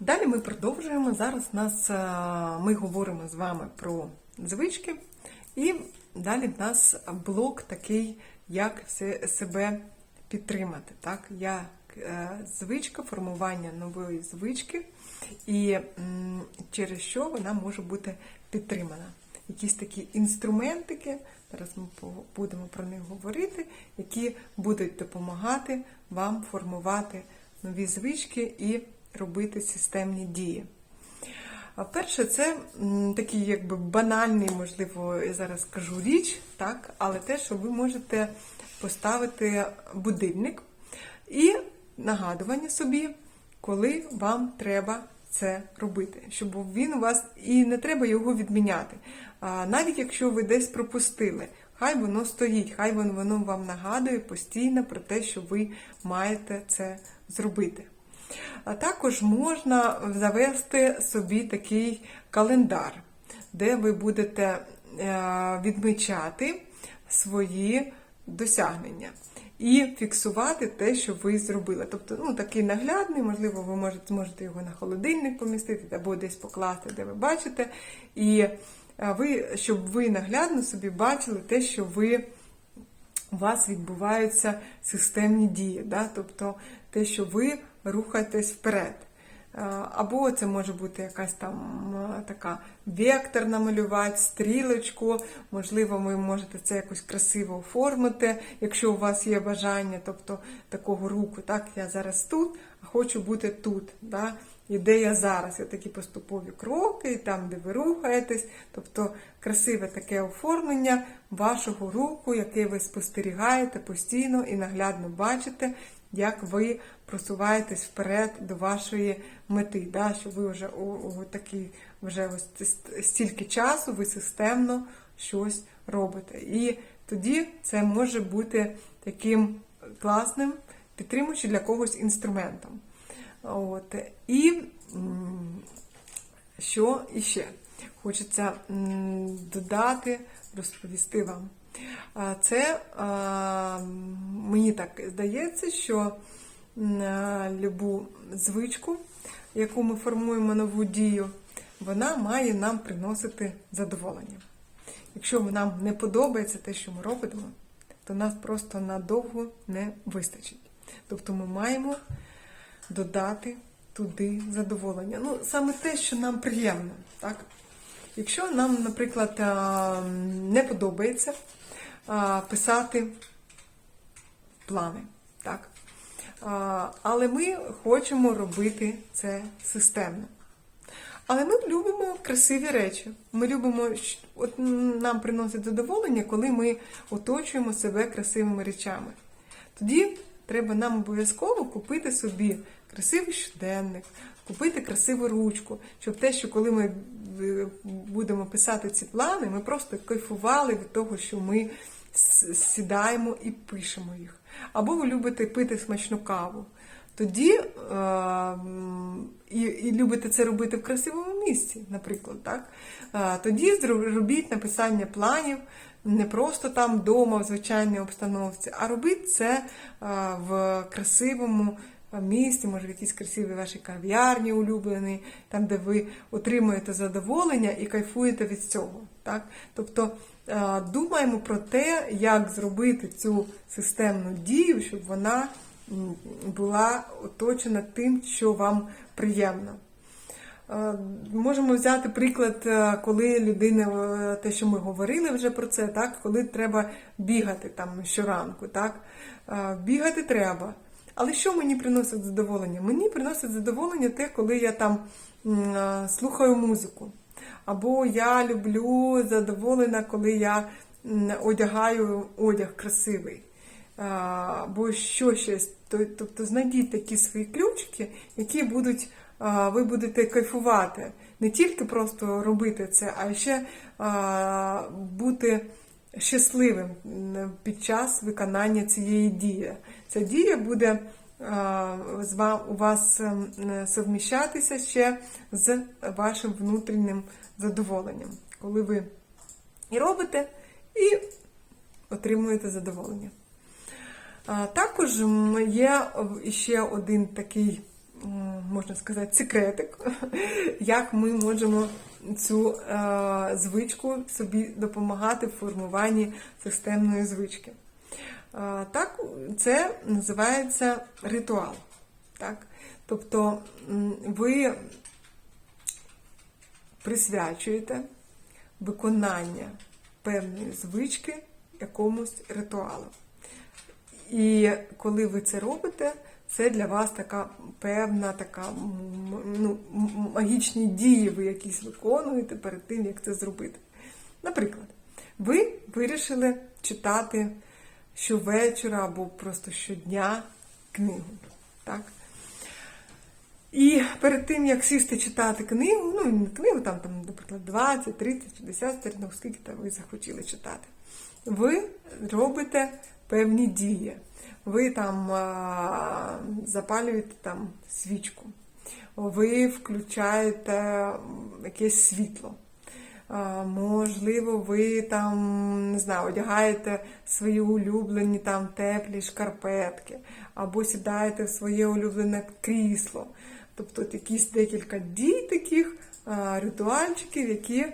Далі ми продовжуємо. Зараз нас, е, ми говоримо з вами про звички, і далі в нас блок такий, як себе підтримати. Так? Як е, звичка, формування нової звички, і через що вона може бути підтримана. Якісь такі інструментики, зараз ми будемо про них говорити, які будуть допомагати вам формувати нові звички і робити системні дії. Перше, це такий якби банальний, можливо, я зараз скажу річ, так, але те, що ви можете поставити будильник і нагадування собі, коли вам треба це робити, щоб він у вас і не треба його відміняти. Навіть якщо ви десь пропустили, хай воно стоїть, хай воно вам нагадує постійно про те, що ви маєте це зробити. А також можна завести собі такий календар, де ви будете е, відмічати свої досягнення і фіксувати те, що ви зробили. Тобто, ну, такий наглядний, можливо, ви можете, зможете його на холодильник помістити або десь покласти, де ви бачите. І е, ви, щоб ви наглядно собі бачили те, що ви у вас відбуваються системні дії, да? тобто те, що ви рухаєтесь вперед. Е, Або це може бути якась там е, така вектор намалювати, стрілочку, можливо, ви можете це якось красиво оформити, якщо у вас є бажання, тобто такого руху, так, я зараз тут, а хочу бути тут. Да? І де я зараз, є такі поступові кроки, там, де ви рухаєтесь, тобто красиве таке оформлення вашого руху, яке ви спостерігаєте постійно і наглядно бачите, як ви просуваєтесь вперед до вашої мети, да? що ви вже у, у такий, вже ось стільки часу ви системно щось робите. І тоді це може бути таким класним, підтримуючи для когось інструментом. От. І що іще хочеться додати, розповісти вам. Це мені так здається, що любу звичку, яку ми формуємо нову дію, вона має нам приносити задоволення. Якщо нам не подобається те, що ми робимо, то нас просто надовго не вистачить. Тобто ми маємо додати туди задоволення. Ну, саме те, що нам приємно. Так? Якщо нам, наприклад, не подобається писати плани, так? Але ми хочемо робити це системно. Але ми любимо красиві речі. Ми любимо, от нам приносить задоволення, коли ми оточуємо себе красивими речами. Тоді треба нам обов'язково купити собі красивий щоденник, купити красиву ручку, щоб те, що коли ми е, будемо писати ці плани, ми просто кайфували від того, що ми сідаємо і пишемо їх. Або ви любите пити смачну каву. Тоді е, і, і любите це робити в красивому місці, наприклад, так? Е, тоді робіть написання планів не просто там вдома, в звичайній обстановці, а робіть це в красивому місці, може в якійсь красивій вашій кав'ярні улюбленій, там, де ви отримуєте задоволення і кайфуєте від цього. Так? Тобто думаємо про те, як зробити цю системну дію, щоб вона була оточена тим, що вам приємно. Е, Можемо взяти приклад, е, коли людина, е, те, що ми говорили вже про це, так, коли треба бігати там щоранку. Так? Бігати треба. Але що мені приносить задоволення? Мені приносить задоволення те, коли я там слухаю музику. Або я люблю задоволена, коли я одягаю одяг красивий. Або що. То- Тобто знайдіть такі свої ключики, які будуть, ви будете кайфувати. Не тільки просто робити це, а ще бути щасливим під час виконання цієї дії. Ця дія буде у вас ем, совміщатися ще з вашим внутрішнім задоволенням, коли ви і робите, і отримуєте задоволення. Також є ще один такий можна сказати, секретик, як ми можемо цю е, звичку собі допомагати в формуванні системної звички. Е, так, це називається ритуал. Так? Тобто ви присвячуєте виконання певної звички якомусь ритуалу. І коли ви це робите, це для вас така певна така ну, магічні дії, ви якісь виконуєте перед тим, як це зробити. Наприклад, ви вирішили читати щовечора або просто щодня книгу. Так? І перед тим, як сісти читати книгу, ну не книгу, там, там, наприклад, 20, 30, 50 сторінок, скільки там ви захотіли читати, ви робите певні дії. Ви там запалюєте там свічку, ви включаєте якесь світло. Можливо, ви там не знаю, одягаєте свої улюблені там теплі шкарпетки, або сідаєте в своє улюблене крісло. Тобто якісь декілька дій таких ритуальчиків, які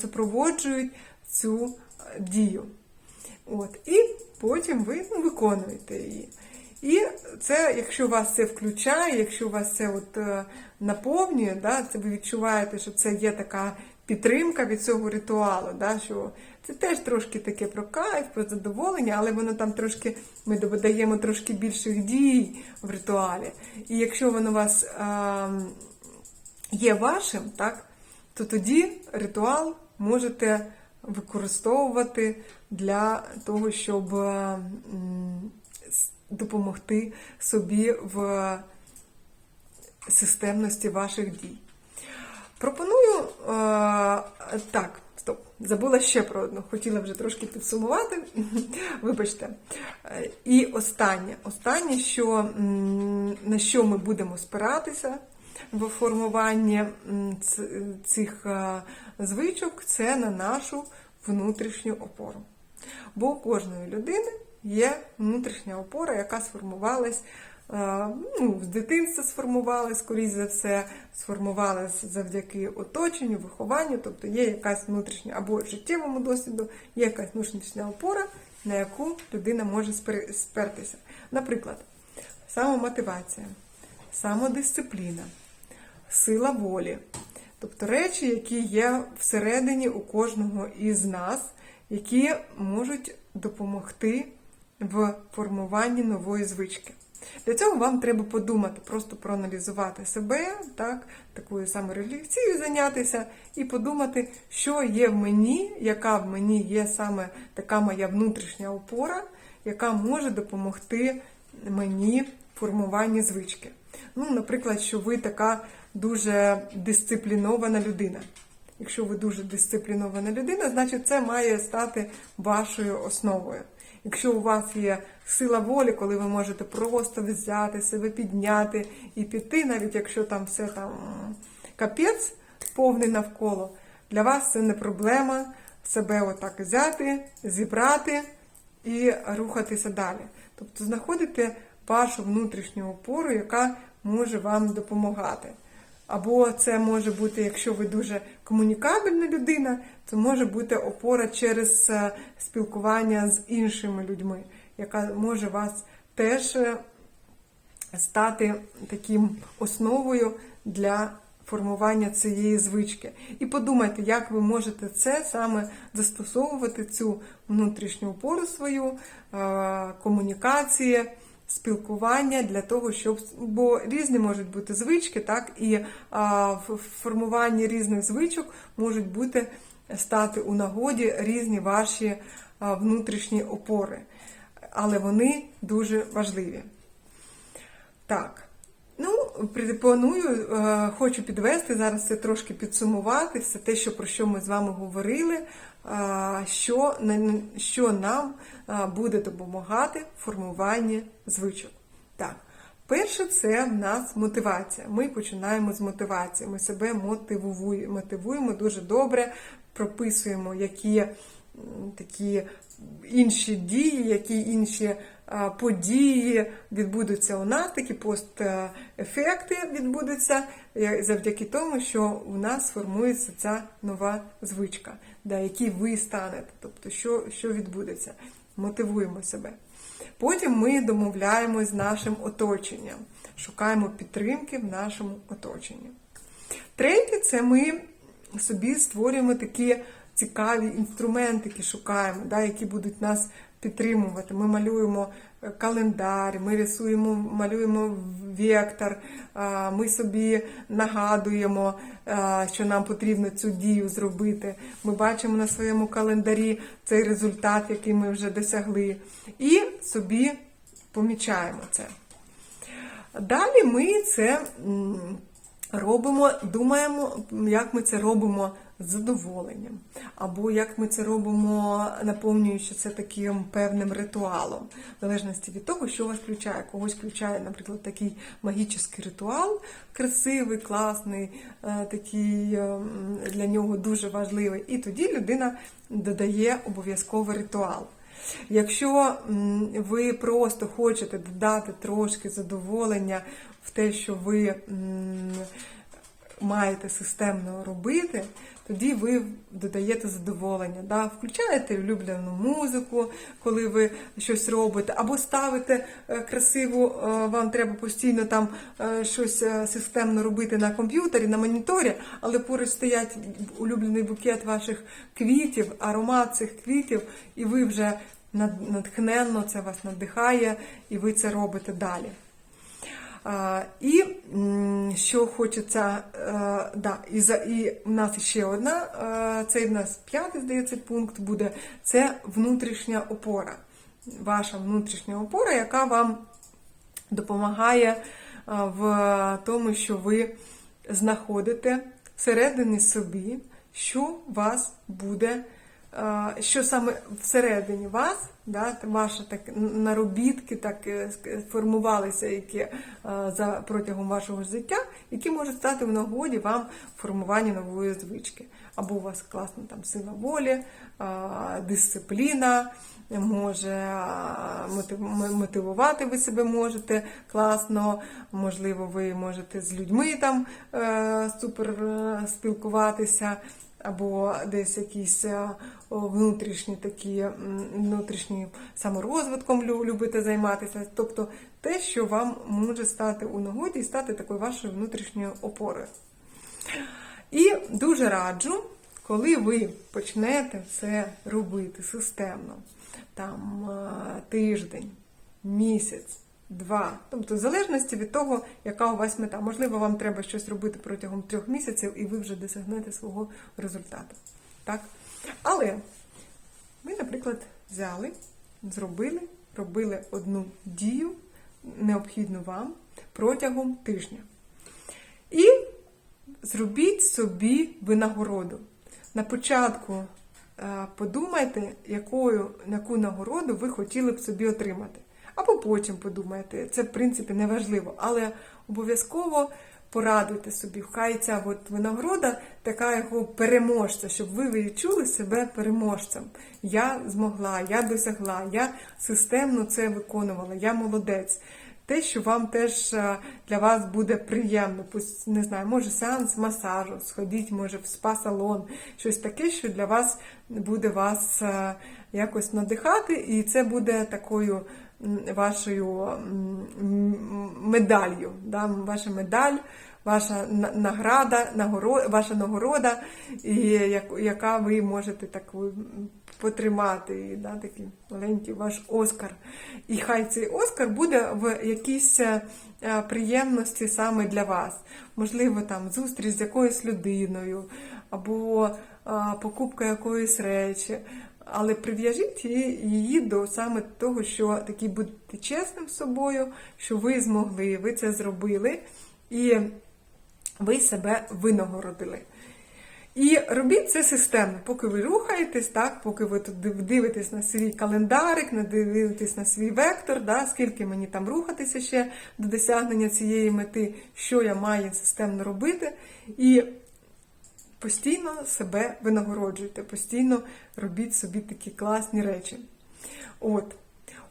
супроводжують цю дію. От, і потім ви ну, виконуєте її. І це, якщо вас це включає, якщо вас це от, е, наповнює, да, це ви відчуваєте, що це є така підтримка від цього ритуалу, да, що це теж трошки таке про кайф, про задоволення, але воно там трошки, ми додаємо трошки більших дій в ритуалі. І якщо воно у вас а, є вашим, так, то тоді ритуал можете використовувати для того, щоб е, допомогти собі в системності ваших дій. Пропоную е, так, стоп, забула ще про одну, хотіла вже трошки підсумувати. Вибачте. Е, І останнє, останнє, що, на що ми будемо спиратися в формуванні цих е, звичок, це на нашу внутрішню опору. Бо у кожної людини є внутрішня опора, яка сформувалась е, ну, з дитинства сформувалась, скоріш за все, сформувалась завдяки оточенню, вихованню, тобто є якась внутрішня або життєвому досвіду, є якась внутрішня опора, на яку людина може спер- спертися. Наприклад, самомотивація, самодисципліна, сила волі. Тобто речі, які є всередині у кожного із нас, які можуть допомогти в формуванні нової звички. Для цього вам треба подумати, просто проаналізувати себе, так, такою саморефлексією зайнятися і подумати, що є в мені, яка в мені є саме така моя внутрішня опора, яка може допомогти мені в формуванні звички. Ну, наприклад, що ви така дуже дисциплінована людина. Якщо ви дуже дисциплінована людина, значить це має стати вашою основою. Якщо у вас є сила волі, коли ви можете просто взяти себе, підняти і піти, навіть якщо там все там капець повний навколо, для вас це не проблема себе отак взяти, зібрати і рухатися далі. Тобто знаходите вашу внутрішню опору, яка може вам допомагати. Або це може бути, якщо ви дуже комунікабельна людина, це може бути опора через е, спілкування з іншими людьми, яка може вас теж е, стати таким основою для формування цієї звички. І подумайте, як ви можете це саме застосовувати, цю внутрішню опору свою, е, комунікації, спілкування для того, щоб бо різні можуть бути звички, так і а, в формуванні різних звичок можуть бути стати у нагоді різні ваші а, внутрішні опори, але вони дуже важливі. Так. Ну, пропоную, е, хочу підвести зараз це трошки підсумувати, все те, що про що ми з вами говорили, що, що нам буде допомагати формуванні звичок. Так, перше, це в нас мотивація. Ми починаємо з мотивації. Ми себе мотивуємо, мотивуємо дуже добре, прописуємо, які такі інші дії, які інші е, події відбудуться у нас, такі постефекти відбудуться е, завдяки тому, що у нас формується ця нова звичка, да, якій ви станете, тобто що, що відбудеться. Мотивуємо себе. Потім ми домовляємось з нашим оточенням, шукаємо підтримки в нашому оточенні. Третє, це ми собі створюємо такі цікаві інструменти, які шукаємо, да, які будуть нас підтримувати. Ми малюємо е, календар, ми рисуємо, малюємо вектор, ми собі нагадуємо, що нам потрібно цю дію зробити. Ми бачимо на своєму календарі цей результат, який ми вже досягли, і собі помічаємо це. Далі ми це робимо, думаємо, як ми це робимо з задоволенням, або як ми це робимо, наповнюючи це таким певним ритуалом, в залежності від того, що вас включає. Когось включає, наприклад, такий магічний ритуал, красивий, класний, е, такий е, для нього дуже важливий. І тоді людина додає обов'язковий ритуал. Якщо ви просто хочете додати трошки задоволення в те, що ви маєте системно робити, тоді ви додаєте задоволення. Да? Включаєте улюблену музику, коли ви щось робите, або ставите е, красиву, е, вам треба постійно там е, щось системно робити на комп'ютері, на моніторі, але поруч стоять улюблений букет ваших квітів, аромат цих квітів, і ви вже натхненно це вас надихає, і ви це робите далі. І що хочеться, е, да, і, за, і в нас ще одна, е, цей в нас п'ятий, здається, пункт буде, це внутрішня опора. Ваша внутрішня опора, яка вам допомагає е, в тому, що ви знаходите всередині собі, що вас буде, що саме всередині вас, да, ваші так наробітки так е, формувалися, які е, за протягом вашого життя, які можуть стати в нагоді вам в формуванні нової звички. Або у вас класна там сила волі, е, дисципліна, може мотивувати ви себе можете класно, можливо, ви можете з людьми там супер спілкуватися, або десь якісь е, внутрішні такі внутрішні саморозвитком любите займатися. Тобто те, що вам може стати у нагоді і стати такою вашою внутрішньою опорою. І дуже раджу, коли ви почнете це робити системно, там е, тиждень, місяць, два, тобто в залежності від того, яка у вас мета. Можливо, вам треба щось робити протягом трьох місяців, і ви вже досягнете свого результату. Так? Але ви, наприклад, взяли, зробили, робили одну дію, необхідну вам протягом тижня. І зробіть собі винагороду. На початку е, подумайте, якою, яку нагороду ви хотіли б собі отримати. Або потім подумайте, це в принципі не важливо, але обов'язково порадуйте собі, хай ця от винагорода така його переможця, щоб ви відчули себе переможцем. Я змогла, я досягла, я системно це виконувала, я молодець те, що вам теж е, для вас буде приємно. Пусть не знаю, може сеанс масажу, сходіть, може в спа-салон, щось таке, що для вас буде вас е, якось надихати, і це буде такою вашою медаллю. Да? Ваша медаль. Ваша на- награда, нагоро- ваша нагорода, яка ви можете таку потримати, і, да, такий маленький ваш Оскар. І хай цей Оскар буде в якійсь е, приємності саме для вас. Можливо, там зустріч з якоюсь людиною, або покупка якоїсь речі. Але прив'яжіть її, до саме того, що такі будьте чесним з собою, що ви змогли, ви це зробили, і ви себе винагородили. І робіть це системно, поки ви рухаєтесь, так, поки ви дивитесь на свій календарик, дивитесь на свій вектор, да, скільки мені там рухатися ще до досягнення цієї мети, що я маю системно робити. І постійно себе винагороджуйте, постійно робіть собі такі класні речі. От.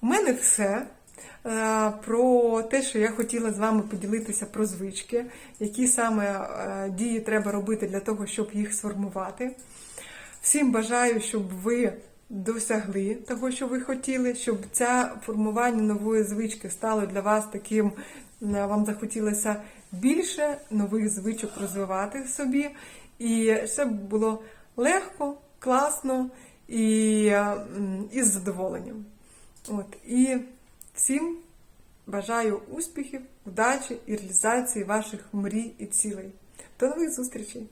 У мене все. Е, Про те, що я хотіла з вами поділитися про звички, які саме е, дії треба робити для того, щоб їх сформувати. Всім бажаю, щоб ви досягли того, що ви хотіли, щоб це формування нової звички стало для вас таким, е, вам захотілося більше нових звичок розвивати в собі, і ще було легко, класно і, і з задоволенням. От, і всім бажаю успіхів, удачі і реалізації ваших мрій і цілей. До нових зустрічей!